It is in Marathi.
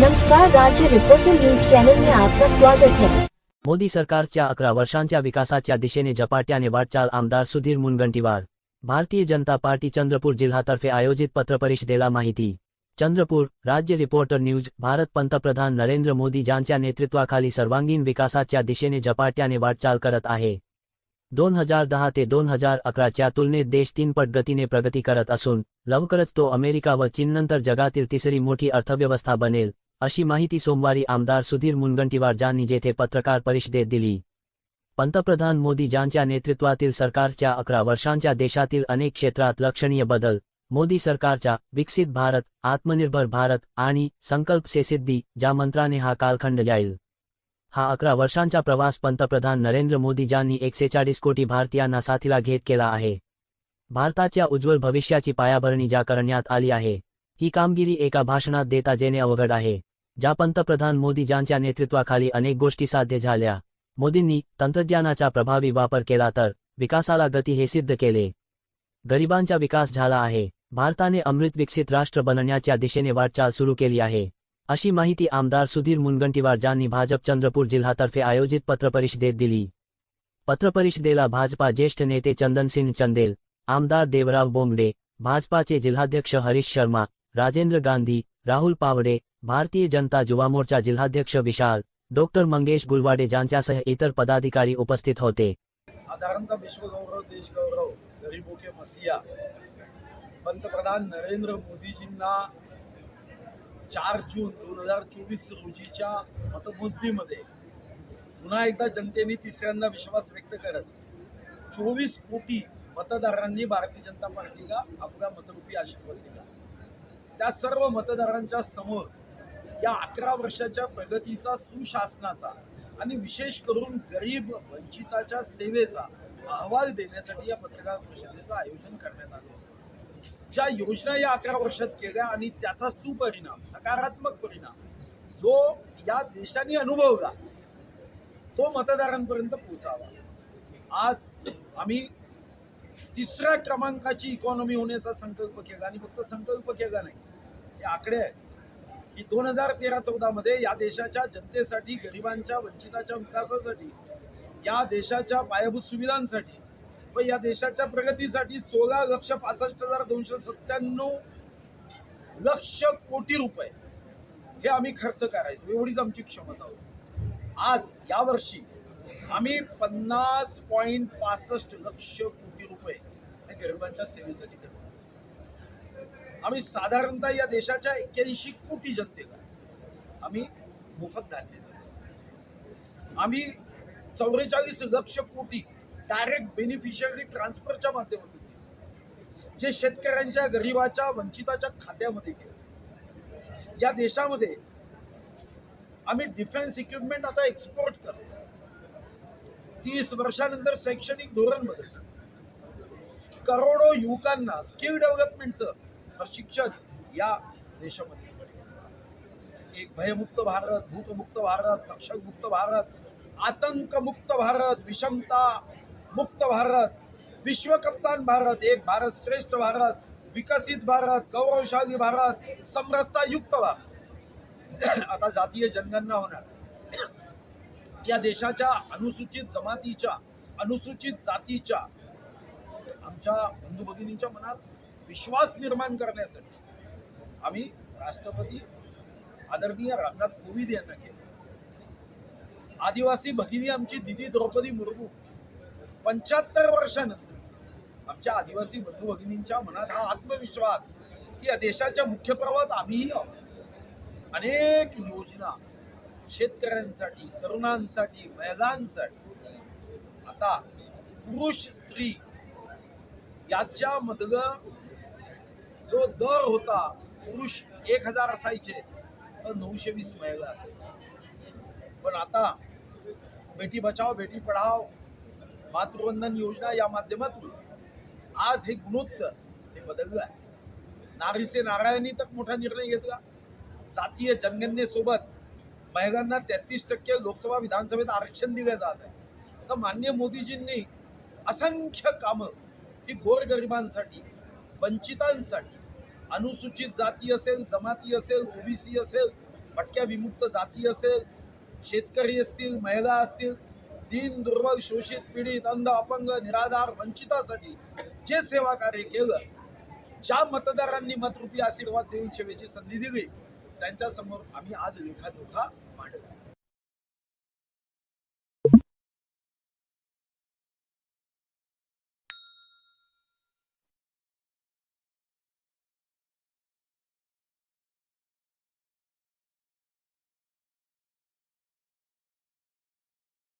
नमस्कार राज्य रिपोर्टर न्यूज चॅनल में आपका स्वागत है। मोदी सरकारच्या अकरा वर्षांच्या विकासाच्या दिशेने झपाट्याने वाटचाल आमदार सुधीर मुनगंटीवार. भारतीय जनता पार्टी चंद्रपूर जिल्हातर्फे आयोजित पत्रपरिषदेला माहिती. चंद्रपूर राज्य रिपोर्टर न्यूज भारत पंतप्रधान नरेंद्र मोदी यांच्या नेतृत्वाखाली सर्वांगीण विकासाच्या दिशेने झपाट्याने वाटचाल करत आहे. दोन हजार दहा ते दोन हजार अकराच्या तुलनेत देश तीनपट गतीने प्रगती करत असून लवकरच तो अमेरिका व चीननंतर जगातील तिसरी मोठी अर्थव्यवस्था बनेल. अशी माहिती सोमवारी आमदार सुधीर मुनगंटीवार यांनी जेथे पत्रकार परिषदेत दिली. पंतप्रधान मोदी यांच्या नेतृत्वातील सरकारच्या अकरा वर्षांच्या देशातील अनेक क्षेत्रात लक्षणीय बदल मोदी सरकारच्या विकसित भारत आत्मनिर्भर भारत आणि संकल्प से सिद्धी ज्या मंत्राने हा कालखंड जाईल. हा अकरा वर्षांचा प्रवास पंतप्रधान नरेंद्र मोदी यांनी एकशे चाळीस कोटी भारतीयांना साथीला घेत केला आहे. भारताच्या उज्ज्वल भविष्याची पायाभरणी ज्या करण्यात आली आहे ही कामगिरी एका भाषणात देता जेणे अवघड आहे. ज्या पंतप्रधान मोदी ज्यांच्या नेतृत्वाखाली अनेक गोष्टी साध्य झाल्या. मोदींनी तंत्रज्ञानाचा प्रभावी वापर केला तर विकासाला गती हे सिद्ध केले. गरिबांचा विकास झाला आहे. भारताने अमृत विकसित राष्ट्र बनण्याच्या दिशेने वाटचाल सुरू केली आहे. अशी माहिती आमदार सुधीर मुनगंटीवार यांनी भाजप चंद्रपूर जिल्हातर्फे आयोजित पत्रपरिषदेत दिली. पत्रपरिषदेला भाजपा ज्येष्ठ नेते चंदनसिंह चंदेल आमदार देवराव बोंगडे भाजपाचे जिल्हाध्यक्ष हरीश शर्मा राजेंद्र गांधी राहुल पावडे, भारतीय जनता युवा मोर्चा जिल्हाध्यक्ष विशाल, डॉक्टर मंगेश गुलवाडे यांच्यासह इतर पदाधिकारी उपस्थित होते. साधारणतः विश्वगौरव देश गौरव गरीबों के मसीहा, पंतप्रधान नरेंद्र मोदीजींना चार जून दोन हज़ार चोवीस रोजीच्या मतमोजणीमध्ये पुन्हा एकदा जनतेने तिसऱ्यांदा विश्वास व्यक्त करत चोवीस कोटी मतदारांनी भारतीय जनता पार्टीला आपला मतरूपी आशीर्वाद दिला. त्या सर्व मतदारांच्या समोर या अकरा वर्षाच्या प्रगतीचा सुशासनाचा आणि विशेष करून गरीब वंचिताच्या सेवेचा अहवाल देण्यासाठी या पत्रकार परिषदेचं आयोजन करण्यात आलं होतं. ज्या योजना या अकरा वर्षात केल्या आणि त्याचा सुपरिणाम सकारात्मक परिणाम जो या देशाने अनुभवला तो मतदारांपर्यंत पोहोचावा. आज आम्ही तिसऱ्या क्रमांकाची इकॉनॉमी होण्याचा संकल्प केला आणि फक्त संकल्प केला नाही हे आकडे आहेत की दोन हजार तेरा चौदामध्ये या देशाच्या जनतेसाठी गरिबांच्या वंचिताच्या विकासासाठी या देशाच्या पायाभूत सुविधांसाठी व या देशाच्या प्रगतीसाठी सोळा लक्ष पासष्ट हजार दोनशे सत्त्याण्णव लक्ष कोटी रुपये हे आम्ही खर्च करायचो एवढीच आमची क्षमता होती आज यावर्षी आम्ही पन्नास पॉईंट पासष्ट लक्ष कोटी रुपये गरिबांच्या सेवेसाठी खर्च करतो. आम्ही साधारणतः या देशाच्या एक्क्याऐंशी कोटी जनतेला आम्ही मोफत धान्य आम्ही चौवेचाळीस लक्ष कोटी डायरेक्ट बेनिफिशियरी ट्रान्सफरच्या माध्यमातून जे शेतकऱ्यांच्या गरिबाच्या वंचिताच्या खात्यामध्ये गेले. या देशामध्ये आम्ही डिफेन्स इक्विपमेंट आता एक्सपोर्ट करतो. तीस वर्षानंतर शैक्षणिक धोरण बदललं. करोडो युवकांना स्किल डेव्हलपमेंटचं प्रशिक्षण या देशामध्ये एक भयमुक्त भारत भूकमुक्त भारत नक्षलमुक्त भारत आतंकमुक्त भारत विषमता मुक्त भारत विश्वकप्तान भारत एक भारत श्रेष्ठ भारत विकसित भारत गौरवशाली भारत समरसता युक्त भारत. आता जातीय जनगणना होणार. या देशाच्या अनुसूचित जमातीच्या अनुसूचित जातीच्या आमच्या बंधू भगिनींच्या मनात विश्वास निर्माण करण्यासाठी आम्ही राष्ट्रपती आदरणीय रामनाथ कोविंद यांना केलं. आदिवासी भगिनी आमची दिदी द्रौपदी मुर्मू पंच्याहत्तर वर्षानंतर आमच्या आदिवासी बंधू भगिनींच्या मनात हा आत्मविश्वास की या देशाच्या मुख्य प्रवाहात आम्हीही आहोत. अनेक योजना शेतकऱ्यांसाठी तरुणांसाठी महिलांसाठी. आता पुरुष स्त्री याच्या मधलं जो दर होता पुरुष एक हजार असायचे तर नऊशे वीस महिला असायचे. पण आता बेटी बचाव बेटी पढाव मातृवंदन योजना या माध्यमातून आज हे गुणोत्तर हे बदललं आहे. नारीसे नारायणी तक मोठा निर्णय घेतला. जातीय जनगणनेसोबत महिलांना तेहतीस टक्के लोकसभा विधानसभेत आरक्षण दिलं जात आहे. तर मान्य मोदीजींनी असंख्य कामं ही गोरगरिबांसाठी वंचितांसाठी अनुसूचित जाती असेल जमाती असेल ओबीसी असेल भटक्या विमुक्त जाती असेल शेतकरी असतील महिला असतील दीन दुर्बल शोषित पीडित अंध अपंग निराधार वंचितासाठी जे सेवा कार्य केलं ज्या मतदारांनी मतरूपी आशीर्वाद देऊन सेवेची संधी दिली त्यांच्यासमोर आम्ही आज लेखाजोखा मांडला